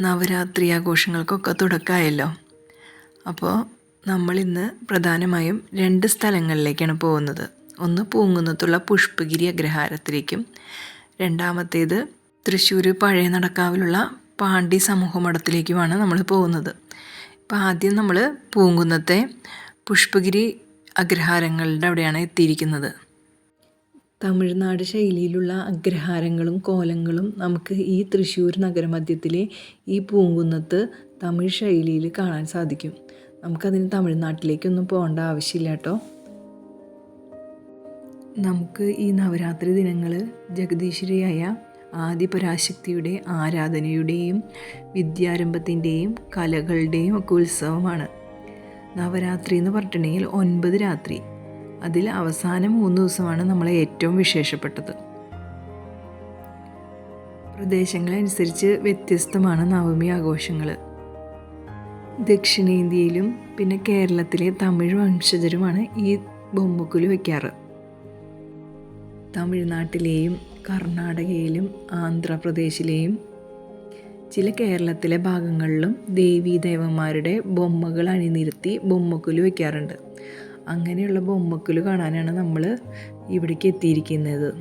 നവരാത്രി ആഘോഷങ്ങൾക്കൊക്കെ തുടക്കമായല്ലോ. അപ്പോൾ നമ്മളിന്ന് പ്രധാനമായും രണ്ട് സ്ഥലങ്ങളിലേക്കാണ് പോകുന്നത്. ഒന്ന് പൂങ്കുന്നത്തുള്ള പുഷ്പഗിരി അഗ്രഹാരത്തിലേക്കും രണ്ടാമത്തേത് തൃശ്ശൂർ പഴയ നടക്കാവിലുള്ള പാണ്ഡി സമൂഹമഠത്തിലേക്കുമാണ് നമ്മൾ പോകുന്നത്. ഇപ്പോൾ ആദ്യം നമ്മൾ പൂങ്കുന്നത്തെ പുഷ്പഗിരി അഗ്രഹാരങ്ങളുടെ അവിടെയാണ് എത്തിയിരിക്കുന്നത്. തമിഴ്നാട് ശൈലിയിലുള്ള അഗ്രഹാരങ്ങളും കോലങ്ങളും നമുക്ക് ഈ തൃശ്ശൂർ നഗരമധ്യത്തിലെ ഈ പൂങ്കുന്നത്ത് തമിഴ് ശൈലിയിൽ കാണാൻ സാധിക്കും. നമുക്കതിന് തമിഴ്നാട്ടിലേക്കൊന്നും പോകേണ്ട ആവശ്യമില്ല കേട്ടോ. നമുക്ക് ഈ നവരാത്രി ദിനങ്ങൾ ജഗദീശ്വരിയായ ആദിപരാശക്തിയുടെ ആരാധനയുടെയും വിദ്യാരംഭത്തിന്റെയും കലകളുടെയും ഒക്കെ ഉത്സവമാണ്. നവരാത്രി എന്ന് പറഞ്ഞിട്ടുണ്ടെങ്കിൽ ഒൻപത് രാത്രി. അതിൽ അവസാന മൂന്ന് ദിവസമാണ് നമ്മളെ ഏറ്റവും വിശേഷപ്പെട്ടത്. പ്രദേശങ്ങളനുസരിച്ച് വ്യത്യസ്തമാണ് നവമി ആഘോഷങ്ങൾ. ദക്ഷിണേന്ത്യയിലും പിന്നെ കേരളത്തിലെ തമിഴ് വംശജരുമാണ് ഈ ബൊമ്മക്കുലു വയ്ക്കാറ്. തമിഴ്നാട്ടിലെയും കർണാടകയിലും ആന്ധ്രാപ്രദേശിലെയും ചില കേരളത്തിലെ ഭാഗങ്ങളിലും ദേവീദേവന്മാരുടെ ബൊമ്മകൾ അണിനിരത്തി ബൊമ്മക്കുലി വയ്ക്കാറുണ്ട്. അങ്ങനെയുള്ള ബൊമ്മക്കുലു കാണാനാണ് നമ്മൾ ഇവിടേക്ക് എത്തിയിരിക്കുന്നത്.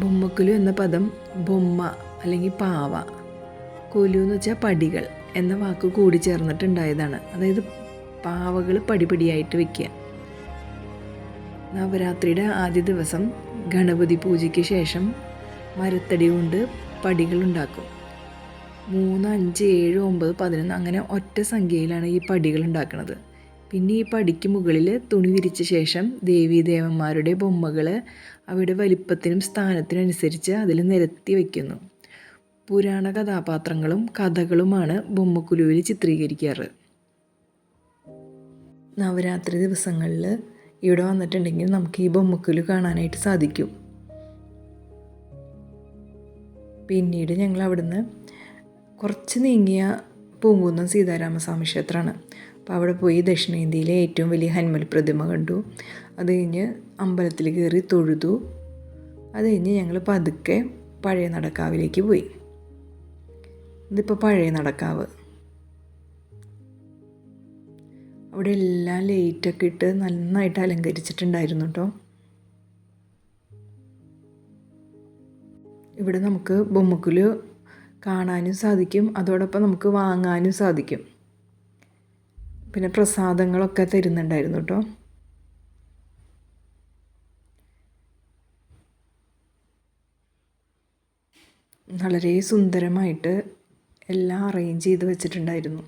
ബൊമ്മക്കുലു എന്ന പദം ബൊമ്മ അല്ലെങ്കിൽ പാവ കുലു എന്ന് വെച്ചാൽ പടികൾ എന്ന വാക്ക് കൂടി ചേർന്നിട്ടുണ്ടായതാണ്. അതായത് പാവകൾ പടിപടിയായിട്ട് വയ്ക്കുക നവരാത്രിയുടെ ആദ്യ ദിവസം ഗണപതി പൂജയ്ക്ക് ശേഷം മരത്തടി കൊണ്ട് പടികൾ ഉണ്ടാക്കും. മൂന്ന് അഞ്ച് ഏഴ് ഒമ്പത് പതിനൊന്ന് അങ്ങനെ ഒറ്റ സംഖ്യയിലാണ് ഈ പടികൾ ഉണ്ടാക്കുന്നത് പിന്നെ ഈ പടിക്ക് മുകളിൽ തുണി വിരിച്ച ശേഷം ദേവീദേവന്മാരുടെ ബൊമ്മകൾ അവയുടെ വലിപ്പത്തിനും സ്ഥാനത്തിനും അനുസരിച്ച് അതിൽ നിരത്തി വയ്ക്കുന്നു പുരാണ കഥാപാത്രങ്ങളും കഥകളുമാണ് ബൊമ്മക്കുലുവിൽ ചിത്രീകരിക്കാറ്. നവരാത്രി ദിവസങ്ങളിൽ ഇവിടെ വന്നിട്ടുണ്ടെങ്കിൽ നമുക്ക് ഈ ബൊമ്മക്കുലു കാണാനായിട്ട് സാധിക്കും. പിന്നീട് ഞങ്ങൾ അവിടുന്ന് കുറച്ച് നീങ്ങിയ പൂങ്കുന്നം സീതാരാമസ്വാമി ക്ഷേത്രമാണ്. അപ്പോൾ അവിടെ പോയി ദക്ഷിണേന്ത്യയിലെ ഏറ്റവും വലിയ ഹനുമൽ പ്രതിമ കണ്ടു. അത് കഴിഞ്ഞ് അമ്പലത്തിൽ കയറി തൊഴുതു. അത് കഴിഞ്ഞ് ഞങ്ങൾ പതുക്കെ പഴയ നടക്കാവിലേക്ക് പോയി. ഇതിപ്പോൾ പഴയ നടക്കാവ്. അവിടെ എല്ലാം ലൈറ്റൊക്കെ ഇട്ട് നന്നായിട്ട് അലങ്കരിച്ചിട്ടുണ്ടായിരുന്നു കേട്ടോ ഇവിടെ നമുക്ക് ബൊമ്മക്കുൽ കാണാനും സാധിക്കും അതോടൊപ്പം നമുക്ക് വാങ്ങാനും സാധിക്കും. പിന്നെ പ്രസാദങ്ങളൊക്കെ തരുന്നുണ്ടായിരുന്നു കേട്ടോ വളരെ സുന്ദരമായിട്ട് എല്ലാം അറേഞ്ച് ചെയ്ത് വെച്ചിട്ടുണ്ടായിരുന്നു.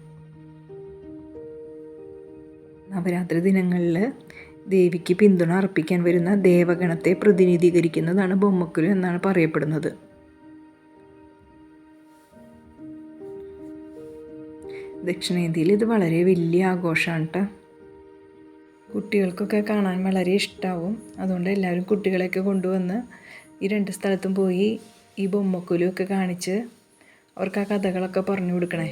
നവരാത്രി ദിനങ്ങളിൽ ദേവിക്ക് പിന്തുണ അർപ്പിക്കാൻ വരുന്ന ദേവഗണത്തെ പ്രതിനിധീകരിക്കുന്നതാണ് ബൊമ്മക്കുരു എന്നാണ് പറയപ്പെടുന്നത്. ദക്ഷിണേന്ത്യയിൽ ഇത് വളരെ വലിയ ആഘോഷമാണ് കേട്ടോ കുട്ടികൾക്കൊക്കെ കാണാൻ വളരെ ഇഷ്ടമാവും അതുകൊണ്ട് എല്ലാവരും കുട്ടികളെയൊക്കെ കൊണ്ടുവന്ന് ഈ രണ്ട് സ്ഥലത്തും പോയി ഈ ബൊമ്മക്കുലൊക്കെ കാണിച്ച് അവർക്ക് ആ കഥകളൊക്കെ പറഞ്ഞു കൊടുക്കണേ.